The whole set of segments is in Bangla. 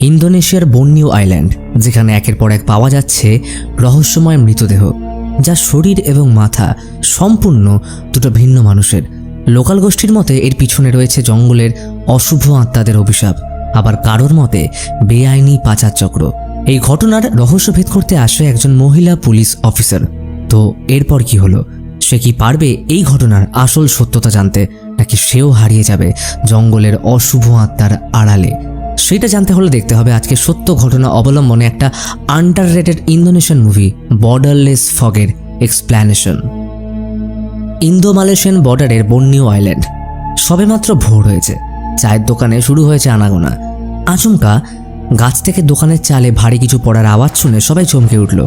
ইন্দোনেশিয়ার বন্যিও আইল্যান্ড, যেখানে একের পর এক পাওয়া যাচ্ছে রহস্যময় মৃতদেহ, যা শরীর এবং মাথা সম্পূর্ণ দুটো ভিন্ন মানুষের। লোকাল গোষ্ঠীর মতে, এর পিছনে রয়েছে জঙ্গলের অশুভ আত্মাদের অভিশাপ, আবার কারোর মতে, বেআইনি পাচার চক্র। এই ঘটনার রহস্যভেদ করতে আসে একজন মহিলা পুলিশ অফিসার। তো এরপর কি হলো? সে কি পারবে এই ঘটনার আসল সত্যতা জানতে, নাকি সেও হারিয়ে যাবে জঙ্গলের অশুভ আত্মার আড়ালে? সেটা জানতে হলে দেখতে হবে আজকে সত্য ঘটনা অবলম্বনে একটা under rated Indonesian movie borderless ফগের এক্সপ্ল্যানেশন ইন্দো মালয়েশিয়ান বর্ডারের বন্যিও আইল্যান্ড সবেমাত্র ভোর হয়েছে। চায়ের দোকানে শুরু হয়েছে আনাগোনা। আচমকা গাছ থেকে দোকানের চালে ভারী কিছু পড়ার আওয়াজ শুনে সবাই চমকে উঠল।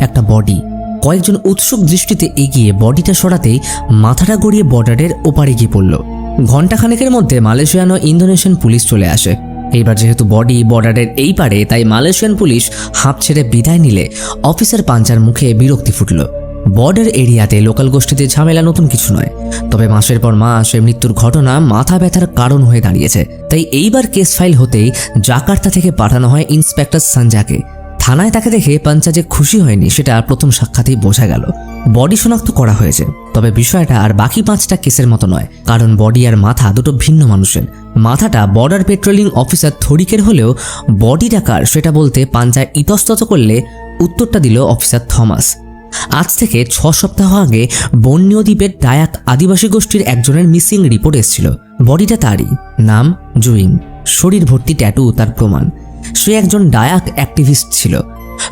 একটা বডি কয়েকজন উৎসুক দৃষ্টিতে এগিয়ে বডিটা সরাতেই মাথাটা গড়িয়ে বর্ডারের ওপারে গিয়ে পড়ল। ঘণ্টাখানেকের মধ্যে মালয়েশিয়ান ও ইন্দোনেশিয়ান পুলিশ চলে আসে। এইবার যেহেতু বডি বর্ডারের এই পারে, তাই মালয়েশিয়ান পুলিশ হাঁপ ছেড়ে বিদায় নিলে অফিসার পাঞ্চার মুখে বিরক্তি ফুটল। বর্ডার এরিয়াতে লোকাল গোষ্ঠীতে ঝামেলা নতুন কিছু নয়। তবে মাসের পর মাস এই মৃত্যুর ঘটনা মাথা ব্যথার কারণ হয়ে দাঁড়িয়েছে। তাই এইবার কেস ফাইল হতেই জাকার্তা থেকে পাঠানো হয় ইন্সপেক্টর সঞ্জাকে। থানায় তাকে দেখে পাঞ্চা যে খুশি হয়নি, সেটা প্রথম সাক্ষাতেই বোঝা গেল। বডি শনাক্ত করা হয়েছে। তবে বিষয়টা আর বাকি পাঁচটা কেসের মতো নয়, কারণ বডি আর মাথা দুটো ভিন্ন মানুষের। মাথাটা বর্ডার পেট্রোলিং অফিসার থরিকের হলেও বডিটা কার সেটা বলতে পাঞ্চায় ইতস্তত করলে উত্তরটা দিল অফিসার থমাস। আজ থেকে ছ সপ্তাহ আগে বন্যীয় দ্বীপের ডায়াক আদিবাসী গোষ্ঠীর একজনের মিসিং রিপোর্ট এসেছিল। বডিটা তারই, নাম জুইং। শরীর ভর্তি ট্যাটু তার প্রমাণ। সে একজন ডায়াক অ্যাক্টিভিস্ট ছিল।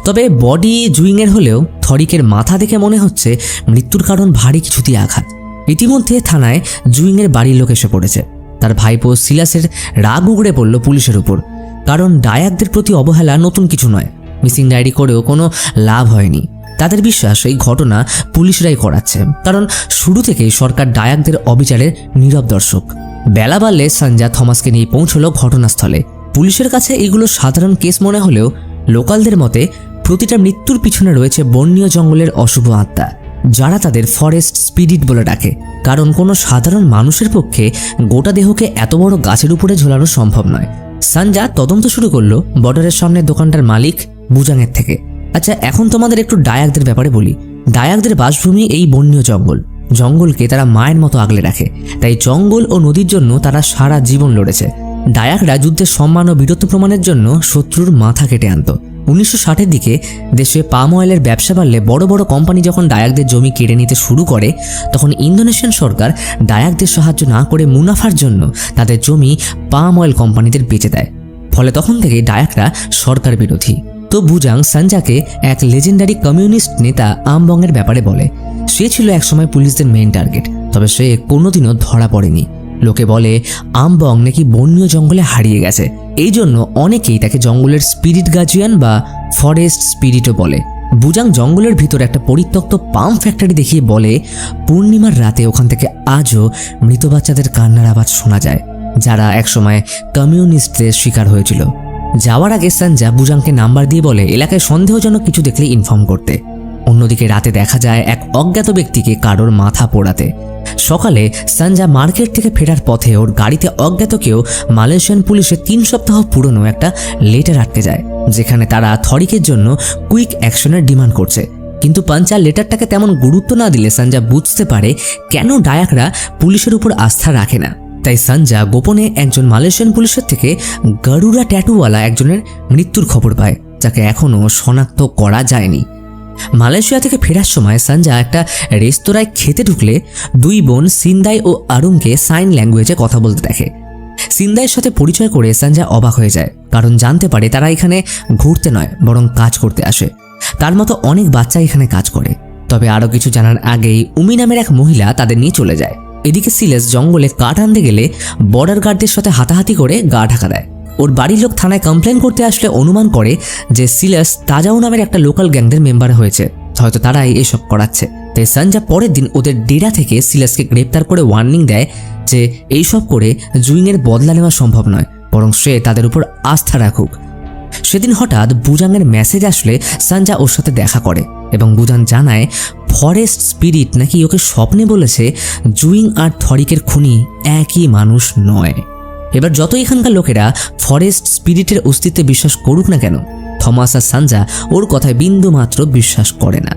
তবে বডি জুইংয়ের হলেও থরিকের মাথা দেখে মনে হচ্ছে মৃত্যুর কারণ ভারী কিছু দিয়ে আঘাত। ইতিমধ্যে থানায় জুইংয়ের বাড়ির লোক এসে পড়েছে। তার ভাইপো সিলাসের রাগ উগড়ে পড়ল পুলিশের উপর। কারণ ডায়াকদের প্রতি অবহেলা নতুন কিছু নয়। মিসিং ডায়েরি করেও কোনো লাভ হয়নি। তাদের বিশ্বাস এই ঘটনা পুলিশরাই করাচ্ছে। কারণ শুরু থেকেই সরকার ডায়াকদের অবিচারের নীরব দর্শক। বেলা বাড়লে সঞ্জা থমাসকে নিয়ে পৌঁছল ঘটনাস্থলে। পুলিশের কাছে এগুলো সাধারণ কেস মনে হলেও লোকালদের মতে প্রতিটা মৃত্যুর পিছনে রয়েছে বন্যীয় জঙ্গলের অশুভ আত্মা, যারা তাদের ফরেস্ট স্পিরিট বলে ডাকে। কারণ কোনো সাধারণ মানুষের পক্ষে গোটা দেহকে এত বড় গাছের উপরে ঝোলানো সম্ভব নয়। সানজা তদন্ত শুরু করল বর্ডারের সামনে দোকানটার মালিক বুজাঙের থেকে। আচ্ছা এখন তোমাদের একটু ডায়াকদের ব্যাপারে বলি। ডায়াকদের বাসভূমি এই বন্যীয় জঙ্গল। জঙ্গলকে তারা মায়ের মতো আগলে রাখে। তাই জঙ্গল ও নদীর জন্য তারা সারা জীবন লড়েছে। ডায়াকরা যুদ্ধের সম্মান ও বীরত্ব প্রমাণের জন্য শত্রুর মাথা কেটে আনত। উনিশশো ষাটের দিকে দেশে পাম অয়েলের ব্যবসা বাড়লে বড় বড় কোম্পানি যখন ডায়াকদের জমি কেড়ে নিতে শুরু করে, তখন ইন্দোনেশিয়ান সরকার ডায়াকদের সাহায্য না করে মুনাফার জন্য তাদের জমি পাম অয়েল কোম্পানিদের বেচে দেয়। ফলে তখন থেকে ডায়াকরা সরকার বিরোধী। তো বুজাং সানজাকে এক লেজেন্ডারি কমিউনিস্ট নেতা আমবংয়ের ব্যাপারে বলে, সে ছিল একসময় পুলিশদের মেইন টার্গেট তবে সে কোনোদিনও ধরা পড়েনি। লোকে বলে, আমবং নাকি বন্য জঙ্গলে হারিয়ে গেছে। এই জন্য অনেকেই তাকে জঙ্গলের স্পিরিট গার্জিয়ান বা ফরেস্ট স্পিরিটও বলে। বুজাং জঙ্গলের ভিতর একটা পরিত্যক্ত পাম ফ্যাক্টরি দেখিয়ে বলে, পূর্ণিমার রাতে ওখান থেকে আজও মৃত বাচ্চাদের কান্নার আওয়াজ শোনা যায়, যারা একসময় কমিউনিস্টদের শিকার হয়েছিল। যাওয়ার আগে সানজা বুজাংকে নাম্বার দিয়ে বলে, এলাকায় সন্দেহজনক কিছু দেখলে ইনফর্ম করতে। অন্যদিকে রাতে দেখা যায় এক অজ্ঞাত ব্যক্তিকে কারোর মাথা পোড়াতে। সকালে সানজা মার্কেট থেকে ফেরার পথে ওর গাড়িতে অজ্ঞাত কেউ মালয়েশিয়ান পুলিশের তিন সপ্তাহ পুরনো একটা লেটার আটকে যায়, যেখানে তারা থরিকের জন্য কুইক অ্যাকশনের ডিমান্ড করছে। কিন্তু পাঞ্চা লেটারটাকে তেমন গুরুত্ব না দিলে সানজা বুঝতে পারে কেন ডায়াকরা পুলিশের উপর আস্থা রাখে না। তাই সঞ্জা গোপনে একজন মালয়েশিয়ান পুলিশের থেকে গারুরা ট্যাটুওয়ালা একজনের মৃত্যুর খবর পায়, যাকে এখনও শনাক্ত করা যায়নি। মালয়েশিয়া থেকে ফেরার সময় সঞ্জা একটা রেস্তোরাঁয় খেতে ঢুকলে দুই বোন সিন্দাই ও আরুংকে সাইন ল্যাঙ্গুয়েজে কথা বলতে দেখে। সিন্দাইয়ের সাথে পরিচয় করে সঞ্জা অবাক হয়ে যায়, কারণ জানতে পারে তারা এখানে ঘুরতে নয়, বরং কাজ করতে আসে। তার মতো অনেক বাচ্চা এখানে কাজ করে। তবে আরও কিছু জানার আগেই উমি নামের এক মহিলা তাদের নিয়ে চলে যায়। এদিকে সিলেস জঙ্গলে কাঠ আনতে গেলে বর্ডার গার্ডদের সাথে হাতাহাতি করে গা ঢাকা দেয়। ওর বাড়ির লোক থানায় কমপ্লেন করতে আসলে অনুমান করে যে সিলাস তাজাও নামের একটা লোকাল গ্যাংদের মেম্বার হয়েছে। হয়তো তারাই এসব করাচ্ছে। তাই সঞ্জা পরের দিন ওদের ডেরা থেকে সিলাসকে গ্রেপ্তার করে ওয়ার্নিং দেয় যে এইসব করে জুইংয়ের বদলা নেওয়া সম্ভব নয়, বরং সে তাদের উপর আস্থা রাখুক। সেদিন হঠাৎ বুজাংয়ের মেসেজ আসলে সানজা ওর সাথে দেখা করে এবং বুজান জানায়, ফরেস্ট স্পিরিট নাকি ওকে স্বপ্নে বলেছে জুইং আর থরিকের খুনি একই মানুষ নয়। এবার যত এখানকার লোকেরা ফরেস্ট স্পিরিটের অস্তিত্বে বিশ্বাস করুক না কেন, থমাস আর সানজা ওর কথায় বিন্দু মাত্র বিশ্বাস করে না।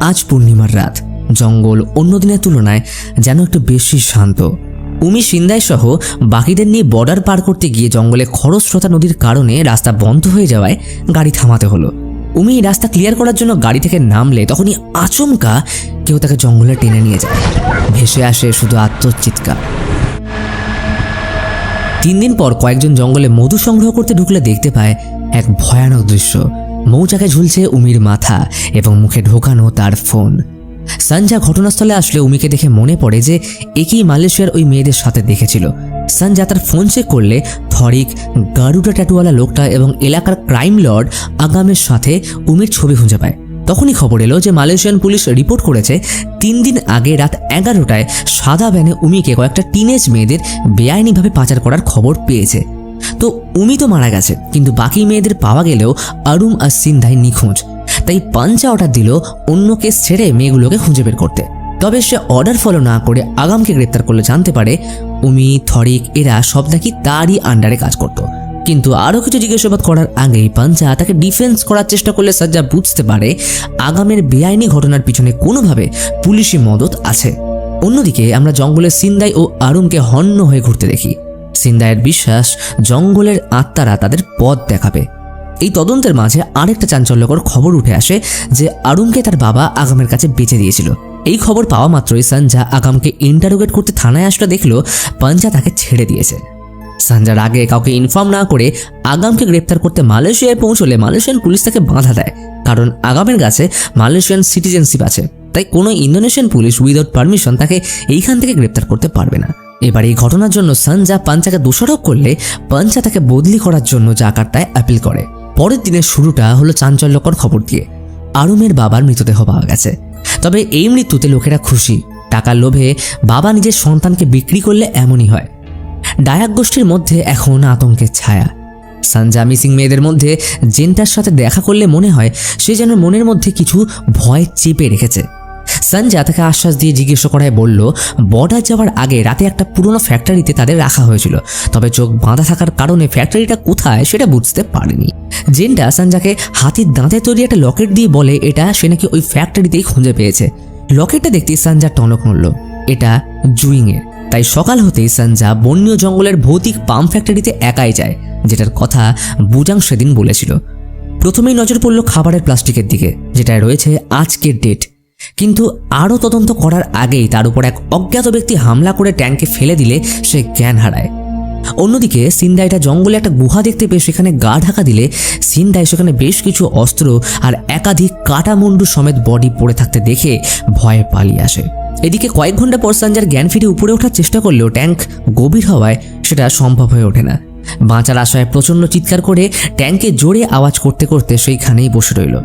আজ পূর্ণিমার রাত, জঙ্গল অন্য দিনের তুলনায় যেন একটু বেশি শান্ত। উমি, সিন্দাই সহ বাকিদের নিয়ে বর্ডার পার করতে গিয়ে জঙ্গলে খরস্রোতা নদীর কারণে রাস্তা বন্ধ হয়ে যাওয়ায় গাড়ি থামাতে হলো। উমি, রাস্তা ক্লিয়ার করার জন্য গাড়ি থেকে নামলে তখনই আচমকা কেউ তাকে জঙ্গলে টেনে নিয়ে যায়। ভেসে আসে শুধু আত্মচিৎকার। তিন দিন পর কয়েকজন জঙ্গলে মধু সংগ্রহ করতে ঢুকলে দেখতে পায় এক ভয়ানক দৃশ্য। মৌচাকে ঝুলছে উমির মাথা এবং মুখে ঢোকানো তার ফোন। সঞ্জা ঘটনাস্থলে আসলে উমিকে দেখে মনে পড়ে যে একই মালয়েশিয়ার ওই মেয়েদের সাথে দেখেছিল। সঞ্জা তার ফোন চেক করলে থরিক, গারুডা ট্যাটুওয়ালা লোকটা এবং এলাকার ক্রাইম লর্ড আগামের সাথে উমির ছবি খুঁজে পায়। তখনই খবর এলো যে মালয়েশিয়ান পুলিশ রিপোর্ট করেছে তিন দিন আগে রাত এগারোটায় সাদা ভ্যানে উমিকে কয়েকটা টিনেজ মেয়েদের বেআইনিভাবে পাচার করার খবর পেয়েছে। তো উমি তো মারা গেছে, কিন্তু বাকি মেয়েদের পাওয়া গেলেও আরুম আর সিন্ধাই নিখোঁজ। তাই পাঞ্চা অর্ডার দিল অন্য কেস ছেড়ে মেয়েগুলোকে খুঁজে বের করতে। তবে সে অর্ডার ফলো না করে আগামকে গ্রেপ্তার করলে জানতে পারে, উমি, থরিক, এরা সব নাকি তারই আন্ডারে কাজ করতো। কিন্তু আরও কিছু জিজ্ঞাসাবাদ করার আগেই পাঞ্চা তাকে ডিফেন্স করার চেষ্টা করলে সাজ্জা বুঝতে পারে আগামের বেআইনি ঘটনার পিছনে কোনোভাবে পুলিশি মদত আছে। অন্যদিকে আমরা জঙ্গলের সিন্দাই ও আরুমকে হন্য হয়ে ঘুরতে দেখি। সিন্দাইয়ের বিশ্বাস জঙ্গলের আত্মারা তাদের পথ দেখাবে। এই তদন্তের মাঝে আরেকটা চাঞ্চল্যকর খবর উঠে আসে যে আরুমকে তার বাবা আগামের কাছে বেঁচে দিয়েছিল। এই খবর পাওয়া মাত্রই সঞ্জা আগামকে ইন্টারোগেট করতে থানায় আসলে দেখল পাঞ্জা তাকে ছেড়ে দিয়েছে। সানজার আগে কাউকে ইনফর্ম না করে আগামকে গ্রেপ্তার করতে মালয়েশিয়ায় পৌঁছলে মালয়েশিয়ান পুলিশ তাকে বাধা দেয়। কারণ আগামের কাছে মালয়েশিয়ান সিটিজেনশিপ আছে। তাই কোনো ইন্দোনেশিয়ান পুলিশ উইদাউট পারমিশন তাকে এইখান থেকে গ্রেপ্তার করতে পারবে না। এবার এই ঘটনার জন্য সানজা পাঞ্চাকে দোষারোপ করলে পাঞ্চা তাকে বদলি করার জন্য জাকার্তায় অ্যাপিল করে। পরের দিনের শুরুটা হলো চাঞ্চল্যকর খবর দিয়ে। আরুমের বাবার মৃতদেহ পাওয়া গেছে। তবে এই মৃত্যুতে লোকেরা খুশি। টাকার লোভে বাবা নিজের সন্তানকে বিক্রি করলে এমনই হয়। ডায়াক গোষ্ঠীর মধ্যে এখন আতঙ্কের ছায়া। সানজা মিসিং মেয়েদের মধ্যে জেনটার সাথে দেখা করলে মনে হয় সে যেন মনের মধ্যে কিছু ভয় চেপে রেখেছে। সঞ্জা তাকে আশ্বাস দিয়ে জিজ্ঞেস করায় বলল, বর্ডার যাওয়ার আগে রাতে একটা পুরনো ফ্যাক্টরিতে তাদের রাখা হয়েছিল। তবে চোখ বাঁধা থাকার কারণে ফ্যাক্টরিটা কোথায় সেটা বুঝতে পারেনি। জেনটা সঞ্জাকে হাতির দাঁতে তৈরি একটা লকেট দিয়ে বলে, এটা সে নাকি ওই ফ্যাক্টরিতেই খুঁজে পেয়েছে। লকেটটা দেখতে সঞ্জা টনক নড়ল। এটা জুইংয়ের তাই সকাল হতেই সঞ্জা বন্য জঙ্গলের ভৌতিক পাম্প ফ্যাক্টরিতে একাই যায়, যেটার কথা বুজাং সেদিন বলেছিল। প্রথমেই নজর পড়ল খাবারের প্লাস্টিকের দিকে, যেটায় রয়েছে আজকের ডেট। কিন্তু আরও তদন্ত করার আগেই তার উপর এক অজ্ঞাত ব্যক্তি হামলা করে ট্যাঙ্কে ফেলে দিলে সে জ্ঞান হারায়। অন্যদিকে সিন্দাইটা জঙ্গলে একটা গুহা দেখতে পেয়ে সেখানে গা ঢাকা দিলে সিন্দাই সেখানে বেশ কিছু অস্ত্র আর একাধিক কাটামুন্ডু সমেত বডি পড়ে থাকতে দেখে ভয়ে পালিয়ে আসে। এদিকে কয়েক ঘণ্টা পর সঞ্জার জ্ঞান ফিরে উপরে ওঠার চেষ্টা করলেও ট্যাঙ্ক গভীর হওয়ায় সেটা সম্ভব হয়ে ওঠে না। বাঁচার আশায় প্রচণ্ড চিৎকার করে ট্যাঙ্কে জোরে আওয়াজ করতে করতে সেইখানেই বসে রইল।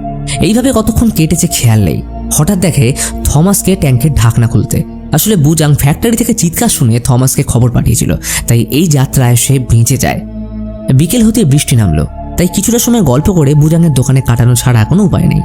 এইভাবে কতক্ষণ কেটেছে খেয়াল নেই। হঠাৎ দেখে থমাসকে ট্যাঙ্কের ঢাকনা খুলতে। আসলে বুজাং ফ্যাক্টরি থেকে চিৎকার শুনে থমাসকে খবর পাঠিয়েছিল, তাই এই যাত্রায় সে বেঁচে যায়। বিকেল হতে বৃষ্টি নামলো, তাই কিছুটা সময় গল্প করে বুজাংয়ের দোকানে কাটানো ছাড়া কোনো উপায় নেই।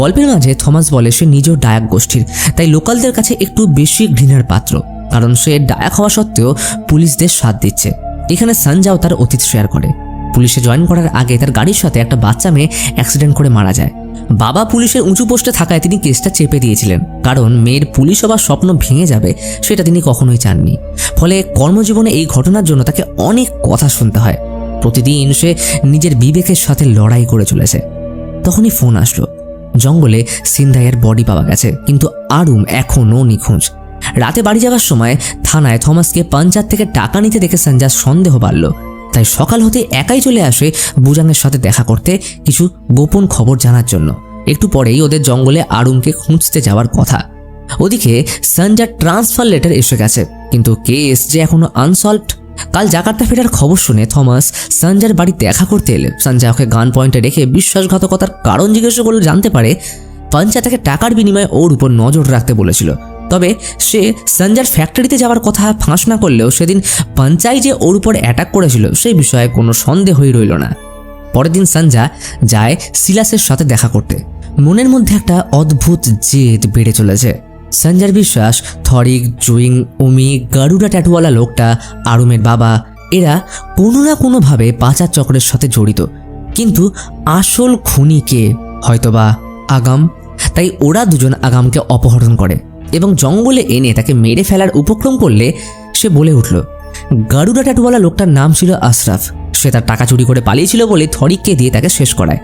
গল্পের মাঝে থমাস বলে সে নিজেও ডায়াক গোষ্ঠীর, তাই লোকালদের কাছে একটু বেশি ঘৃণার পাত্র, কারণ সে ডায়াক হওয়া সত্ত্বেও পুলিশদের সাথ দিচ্ছে। এখানে সানজাও তার অতীত শেয়ার করে। পুলিশে জয়েন করার আগে তার গাড়ির সাথে একটা বাচ্চা মেয়ে অ্যাক্সিডেন্ট করে মারা যায়। বাবা পুলিশের উঁচু পোস্টে থাকায় তিনি কেসটা চেপে দিয়েছিলেন, কারণ মেয়ের পুলিশ হবার স্বপ্ন ভেঙে যাবে সেটা তিনি কখনোই চাননি। ফলে কর্মজীবনে এই ঘটনার জন্য তাকে অনেক কথা শুনতে হয়। প্রতিদিন সে নিজের বিবেকের সাথে লড়াই করে চলেছে। তখনই ফোন আসলো। জঙ্গলে সিন্ধাইয়ের বডি পাওয়া গেছে, কিন্তু আরুম এখনও নিখোঁজ। রাতে বাড়ি যাওয়ার সময় থানায় থমাসকে পাঞ্জাব থেকে টাকা নিতে দেখে সঞ্জার সন্দেহ বাড়ল। তাই সকাল হতে একাই চলে আসে বুজাংয়ের সাথে দেখা করতে কিছু গোপন খবর জানার জন্য। একটু পরেই ওদের জঙ্গলে আরুমকে খুঁজতে যাওয়ার কথা। ওদিকে সঞ্জার ট্রান্সফার লেটার এসে গেছে, কিন্তু কেস যে এখনও আনসলভড কাল জাকার্তা ফেরার খবর শুনে থমাস সঞ্জার বাড়ি দেখা করতে এলে সঞ্জা ওকে গান পয়েন্টে রেখে বিশ্বাসঘাতকতার কারণ জিজ্ঞাসা করলে জানতে পারে, পাঞ্চা তাকে টাকার বিনিময়ে ওর উপর নজর রাখতে বলেছিল। তবে সে সঞ্জার ফ্যাক্টরিতে যাওয়ার কথা ফাঁস না করলেও সেদিন পঞ্চাই যে ওর উপর অ্যাটাক করেছিল সেই বিষয়ে কোনো সন্দেহই রইল না। পরের দিন সঞ্জা যায় সিলাসের সাথে দেখা করতে। মনের মধ্যে একটা অদ্ভুত জেদ বেড়ে চলেছে। সঞ্জার বিশ্বাস, থরিক, জুইং, উমি, গারুডা ট্যাটুওয়ালা লোকটা, আরুমের বাবা, এরা কোনো না কোনোভাবে পাচার চক্রের সাথে জড়িত। কিন্তু আসল খুনি কে? হয়তোবা আগাম। তাই ওরা দুজন আগামকে অপহরণ করে এবং জঙ্গলে এনে তাকে মেরে ফেলার উপক্রম করলে সে বলে উঠল, গারুডা ট্যাটুওয়ালা লোকটার নাম ছিল আশরাফ। সে তার টাকা চুরি করে পালিয়েছিল বলে থরিককে দিয়ে তাকে শেষ করায়।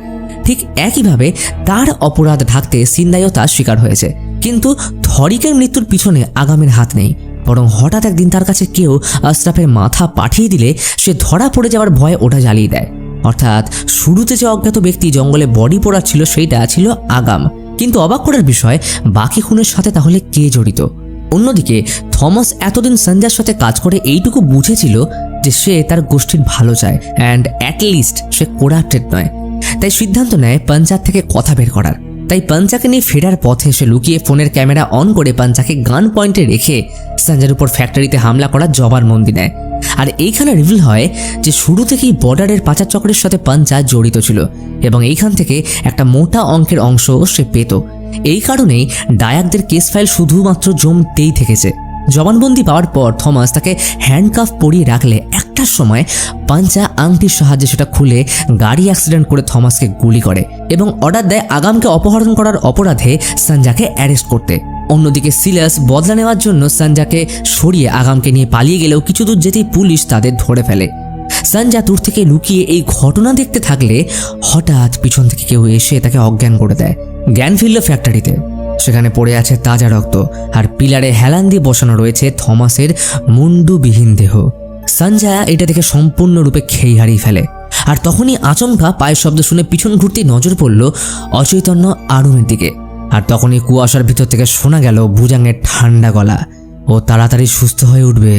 ঠিক একইভাবে তার অপরাধ ঢাকতে সিন্দাইও তার শিকার হয়েছে। কিন্তু থরিকের মৃত্যুর পিছনে আগামের হাত নেই। বরং হঠাৎ একদিন তার কাছে কেউ আশরাফের মাথা পাঠিয়ে দিলে সে ধরা পড়ে যাওয়ার ভয়ে ওটা জ্বালিয়ে দেয়। অর্থাৎ শুরুতে যে অজ্ঞাত ব্যক্তি জঙ্গলে বডি পোড়াচ্ছিল সেইটা ছিল আগাম। কিন্তু অবাক করার বিষয়, বাকি খুনের সাথে তাহলে কে জড়িত? অন্যদিকে, থমাস এতদিন সঞ্জার সাথে কাজ করে এইটুকু বুঝেছিল যে সে তার গোষ্ঠীর ভালো চায় অ্যান্ড অ্যাটলিস্ট সে কোরাপ্টেড নয়। তাই সিদ্ধান্ত নেয় পঞ্চায়েত থেকে কথা বের করার। তাই পাঞ্চাকে নিয়ে ফেরার পথে এসে লুকিয়ে ফোনের ক্যামেরা অন করে পাঞ্চাকে গান পয়েন্টে রেখে সঞ্জার উপর ফ্যাক্টরিতে হামলা করার জবানবন্দি নেয়। আর এইখানে রিভিল হয় যে শুরু থেকেই বর্ডারের পাচার চক্রের সাথে পাঞ্চা জড়িত ছিল এবং এইখান থেকে একটা মোটা অঙ্কের অংশ সে পেত। এই কারণেই ডায়াকদের কেস ফাইল শুধুমাত্র জমতেই থেকেছে। জবানবন্দি পাওয়ার পর থমাস তাকে হ্যান্ডকাফ পরিয়ে রাখলে একটার সময় পাঞ্চা আংটির সাহায্যে সেটা খুলে গাড়ি অ্যাক্সিডেন্ট করে থমাসকে গুলি করে এবং অর্ডার দেয় আগামকে অপহরণ করার অপরাধে সঞ্জাকে অ্যারেস্ট করতে। অন্যদিকে সিলাস বদলা নেওয়ার জন্য সঞ্জাকে সরিয়ে আগামকে নিয়ে পালিয়ে গেলেও কিছু দূর যেতেই পুলিশ তাদের ধরে ফেলে। সঞ্জা দূর থেকে লুকিয়ে এই ঘটনা দেখতে থাকলে হঠাৎ পিছন থেকে কেউ এসে তাকে অজ্ঞান করে দেয়। জ্ঞান ফিরল ফ্যাক্টরিতে। সেখানে পড়ে আছে তাজা রক্ত। আর পিলারে হেলান দিয়ে বসানো রয়েছে থমাসের মুন্ডুবিহীন দেহ। সঞ্জা এটা দেখে সম্পূর্ণরূপে খেই হারিয়ে ফেলে। আর তখনই আচমকা পায়ের শব্দ শুনে পিছন ঘুরতেই নজর পড়ল অচৈতন্য আড়ুমের দিকে। আর তখনই কুয়াশার ভিতর থেকে শোনা গেল বুজাঙের ঠান্ডা গলা। ও তাড়াতাড়ি সুস্থ হয়ে উঠবে,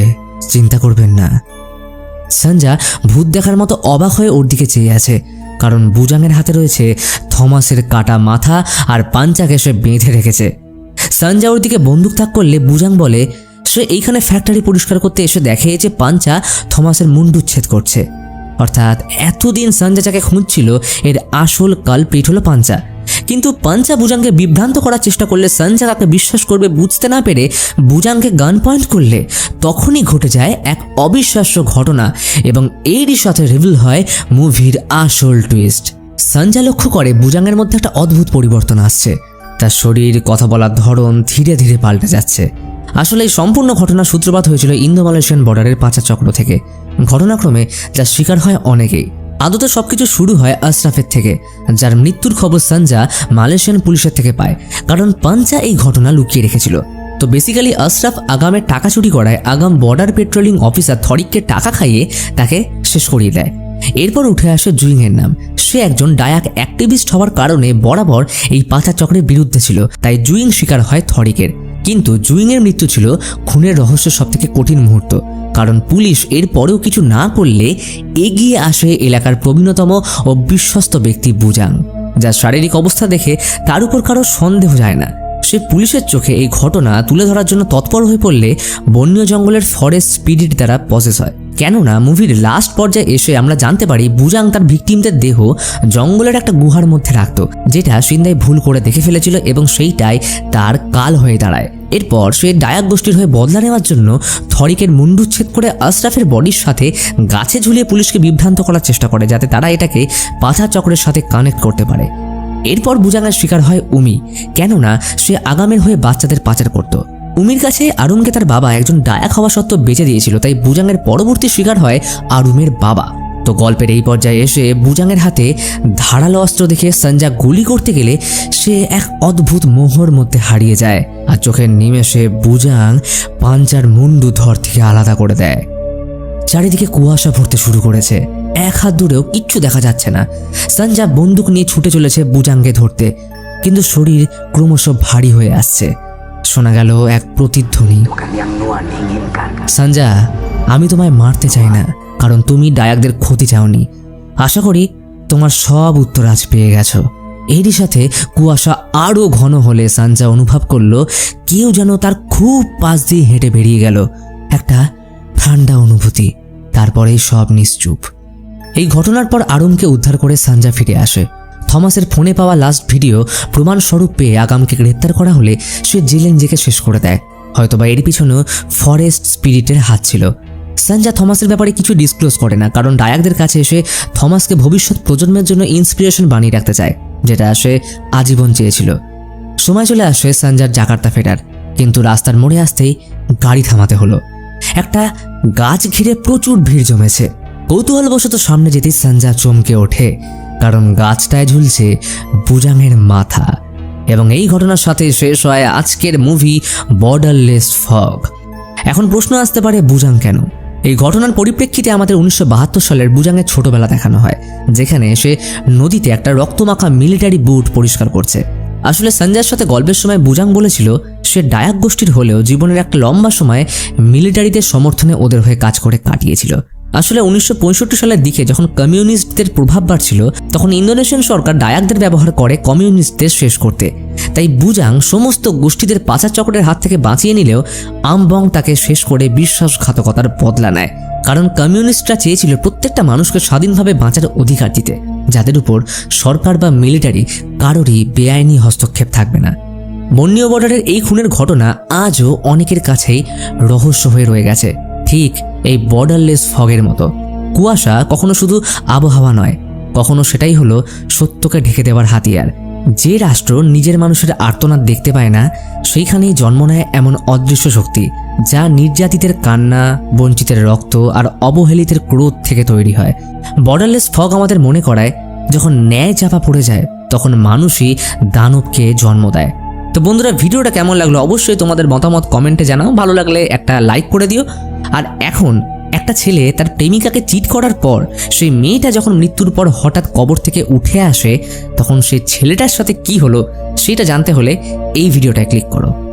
চিন্তা করবেন না। সঞ্জা ভূত দেখার মতো অবাক হয়ে ওর দিকে চেয়ে আছে। কারণ বুজাংয়ের হাতে রয়েছে থমাসের কাটা মাথা আর পাঞ্চাকে সে বেঁধে রেখেছে। সানজাউর দিকে বন্দুক তাক করলে বুজাং বলে, সে এইখানে ফ্যাক্টরি পরিষ্কার করতে এসে দেখে যে পাঞ্চা থমাসের মুন্ডুচ্ছেদ করছে। অর্থাৎ এতদিন সঞ্জা যাকে খুঁজছিল, এর আসল কালপিঠ হলো পাঞ্চা। কিন্তু পাঞ্চা বুজাংকে বিভ্রান্ত করার চেষ্টা করলে সঞ্জা তাকে বিশ্বাস করবে, বুঝতে না পেরে বুজাংকে গান পয়েন্ট করলে। তখনই ঘটে যায় এক অবিশ্বাস্য ঘটনা এবং এরই সাথে রিভিল হয় মুভির আসল টুইস্ট সঞ্জা লক্ষ্য করে বুজাংয়ের মধ্যে একটা অদ্ভুত পরিবর্তন আসছে। তার শরীর, কথা বলার ধরন ধীরে ধীরে পাল্টে যাচ্ছে। আসলে এই সম্পূর্ণ ঘটনা সূত্রপাত হয়েছিল ইন্দো মালয়েশিয়ান বর্ডারের পাচার চক্র থেকে। ঘটনাক্রমে যার শিকার হয় অনেকেই। আদতে সবকিছু শুরু হয় আশরাফের থেকে, যার মৃত্যুর খবর সঞ্জা মালয়েশিয়ান পুলিশের থেকে পায়, কারণ পাঞ্চা এই ঘটনা লুকিয়ে রেখেছিল। তো বেসিক্যালি আশরাফ আগামের টাকা চুরি করায়, আগাম বর্ডার পেট্রোলিং অফিসার থরিককে টাকা খাইয়ে তাকে শেষ করিয়ে দেয়। এরপর উঠে আসে জুইংয়ের নাম। সে একজন ডায়াক অ্যাক্টিভিস্ট হওয়ার কারণে বরাবর এই পাচার চক্রের বিরুদ্ধে ছিল, তাই জুইং শিকার হয় থরিকের। কিন্তু জুইংয়ের মৃত্যু ছিল খুনের রহস্যের সবথেকে কঠিন মুহূর্ত। কারণ পুলিশ এরপরেও কিছু না করলে এগিয়ে আসে এলাকার প্রবীণতম ও বিশ্বস্ত ব্যক্তি বুজাং, যার শারীরিক অবস্থা দেখে তার উপর কারও সন্দেহ যায় না। সে পুলিশের চোখে এই ঘটনা তুলে ধরার জন্য তৎপর হয়ে পড়লে বন্য জঙ্গলের ফরেস্ট স্পিরিট দ্বারা পসেস হয়। কেননা মুভির লাস্ট পর্যায়ে এসে আমরা জানতে পারি বুজাং তার ভিকটিমদের দেহ জঙ্গলের একটা গুহার মধ্যে রাখত, যেটা সিন্দাই ভুল করে দেখে ফেলেছিল এবং সেইটাই তার কাল হয়ে দাঁড়ায়। এরপর সে ডায়াক গোষ্ঠীর হয়ে বদলা নেওয়ার জন্য থরিকের মুন্ডুচ্ছেদ করে আশরাফের বডির সাথে গাছে ঝুলিয়ে পুলিশকে বিভ্রান্ত করার চেষ্টা করে, যাতে তারা এটাকে পাথা চক্রের সাথে কানেক্ট করতে পারে। এরপর বুজাঙ্গার শিকার হয় উমি, কেননা সে আগামের হয়ে বাচ্চাদের পাচার করত। উমির কাছে আরুমকে তার বাবা একজন ডায়াক হওয়া সত্ত্বেও বেঁচে দিয়েছিল, তাই বুজাঙ্গের পরবর্তী শিকার হয় আরুমের বাবা। তো গল্পের এই পর্যায়ে এসে বুজাঙ্গের হাতে ধারালো অস্ত্র দেখে সঞ্জা গুলি করতে গেলে সে এক অদ্ভুত মোহর মধ্যে হারিয়ে যায় আর চোখের নিমেষে বুজাং পাঞ্চার মুন্ডু ধর থেকে আলাদা করে দেয়। চারিদিকে কুয়াশা ভরতে শুরু করেছে। এক হাত দূরেও কিচ্ছু দেখা যাচ্ছে না। সঞ্জা বন্দুক নিয়ে ছুটে চলেছে বুজাঙ্গে ধরতে। কিন্তু শরীর ক্রমশ ভারী হয়ে আসছে। শোনা গেল এক প্রতিধ্বনি. সঞ্জা আমি তোমায় মারতে চাই না, কারণ তুমি ডায়াকদের ক্ষতি চাওনি। আশা করি তোমার সব উত্তর আজ পেয়ে গেছো। এরই সাথে কুয়াশা আরও ঘন হলে সাঞ্জা অনুভব করল, কেউ যেন তার খুব পাশ দিয়ে হেঁটে বেরিয়ে গেল। একটা ঠান্ডা অনুভূতি, তারপরেই সব নিশ্চুপ। এই ঘটনার পর আরুমকে উদ্ধার করে সাঞ্জা ফিরে আসে। থমাসের ফোনে পাওয়া লাস্ট ভিডিও প্রমাণস্বরূপ পেয়ে আগামকে গ্রেপ্তার করা হলে সে জেলে নিজেকে শেষ করে দেয়। হয়তোবা এর পিছনেও ফরেস্ট স্পিরিটের হাত ছিল। সানজা থমাসের ব্যাপারে কিছু ডিসক্লোজ করে না, কারণ ডায়াকদের কাছে এসে থমাসকে ভবিষ্যৎ প্রজন্মের জন্য ইন্সপিরেশন বানিয়ে রাখতে চায়, যেটা সে আজীবন চেয়েছিল। সময় চলে আসে সানজার জাকার্তা ফেরার, কিন্তু রাস্তার মোড়ে আসতেই গাড়ি থামাতে হলো। একটা গাছ ঘিরে প্রচুর ভিড় জমেছে। কৌতূহলবশত সামনে যেতেই সানজা চমকে ওঠে। কারণ গাছটায় ঝুলছে বুজাংয়ের মাথা। এবং এই ঘটনার সাথে শেষ হয় আজকের মুভি বর্ডারলেস ফগ এখন প্রশ্ন আসতে পারে বুজাং কেন? এই ঘটনার পরিপ্রেক্ষিতে আমাদের উনিশশো বাহাত্তর সালের বুজাংয়ের ছোটবেলা দেখানো হয়, যেখানে সে নদীতে একটা রক্তমাখা মিলিটারি বুট পরিষ্কার করছে। আসলে সঞ্জয়ের সাথে গল্পের সময় বুজাং বলেছিল, সে ডায়াক গোষ্ঠীর হলেও জীবনের একটা লম্বা সময় মিলিটারিদের সমর্থনে ওদের হয়ে কাজ করে কাটিয়েছিল। আসলে উনিশশো পঁয়ষট্টি সালের দিকে যখন কমিউনিস্টদের প্রভাব বাড়ছিল, তখন ইন্দোনেশিয়ান সরকার ডায়াকদের ব্যবহার করে কমিউনিস্টদের শেষ করতে। তাই বুজাং সমস্ত গোষ্ঠীদের পাচার চক্রের হাত থেকে বাঁচিয়ে নিলেও আমবং তাকে শেষ করে বিশ্বাসঘাতকতার বদলা নেয়। কারণ কমিউনিস্টরা চেয়েছিল প্রত্যেকটা মানুষকে স্বাধীনভাবে বাঁচার অধিকার দিতে, যাদের উপর সরকার বা মিলিটারি কারোরই বেআইনি হস্তক্ষেপ থাকবে না। বন্যীয় বর্ডারের এই খুনের ঘটনা আজও অনেকের কাছেই রহস্য হয়ে রয়ে গেছে। ঠিক এই বর্ডারলেস ফগের মতো। কুয়াশা কখনো শুধু আবহাওয়া নয়, কখনো সেটাই হলো সত্যকে ঢেকে দেওয়ার হাতিয়ার। যে রাষ্ট্র নিজের মানুষের আর্তনাদ দেখতে পায় না, সেইখানেই জন্ম নেয় এমন অদৃশ্য শক্তি, যা নির্যাতিতের কান্না, বঞ্চিতের রক্ত আর অবহেলিতের ক্রোধ থেকে তৈরি হয়। বর্ডারলেস ফগ আমাদের মনে করায়, যখন ন্যায় চাপা পড়ে যায়, তখন মানুষই দানবকে জন্ম দেয়। তো বন্ধুরা, ভিডিওটা কেমন লাগল অবশ্যই তোমাদের মতামত কমেন্টে জানাও। ভালো লাগলে একটা লাইক করে দিও। আর এখন একটা ছেলে তার প্রেমিকাকে চিট করার পর সেই মেয়েটা যখন মৃত্যুর পর হঠাৎ কবর থেকে উঠে আসে, তখন সেই ছেলেটার সাথে কি হলো সেটা জানতে হলে এই ভিডিওটায় ক্লিক করো।